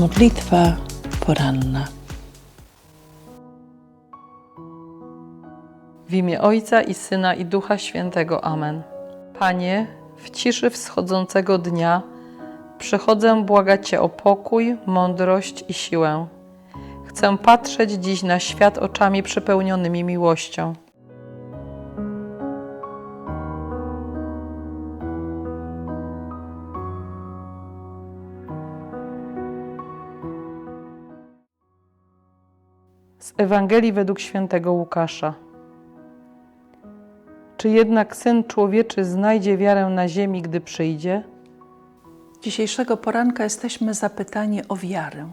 Modlitwa poranna. W imię Ojca i Syna i Ducha Świętego. Amen. Panie, w ciszy wschodzącego dnia przychodzę błagać Cię o pokój, mądrość i siłę. Chcę patrzeć dziś na świat oczami przepełnionymi miłością. Z Ewangelii według świętego Łukasza. Czy jednak Syn Człowieczy znajdzie wiarę na ziemi, gdy przyjdzie? Dzisiejszego poranka jesteśmy zapytani o wiarę.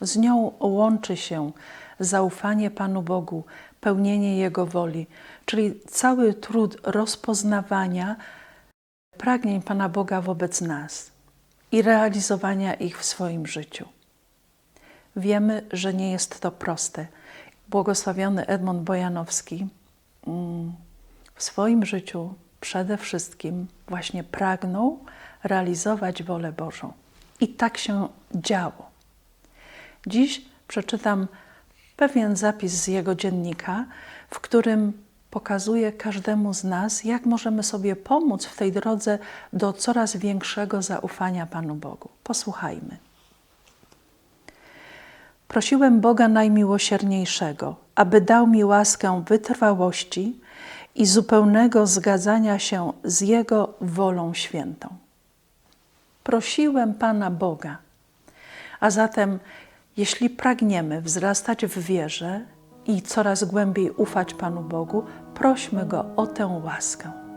Z nią łączy się zaufanie Panu Bogu, pełnienie Jego woli, czyli cały trud rozpoznawania pragnień Pana Boga wobec nas i realizowania ich w swoim życiu. Wiemy, że nie jest to proste. Błogosławiony Edmund Bojanowski mm, w swoim życiu przede wszystkim właśnie pragnął realizować wolę Bożą. I tak się działo. Dziś przeczytam pewien zapis z jego dziennika, w którym pokazuje każdemu z nas, jak możemy sobie pomóc w tej drodze do coraz większego zaufania Panu Bogu. Posłuchajmy. Prosiłem Boga Najmiłosierniejszego, aby dał mi łaskę wytrwałości i zupełnego zgadzania się z Jego wolą świętą. Prosiłem Pana Boga. A zatem, jeśli pragniemy wzrastać w wierze i coraz głębiej ufać Panu Bogu, prośmy Go o tę łaskę.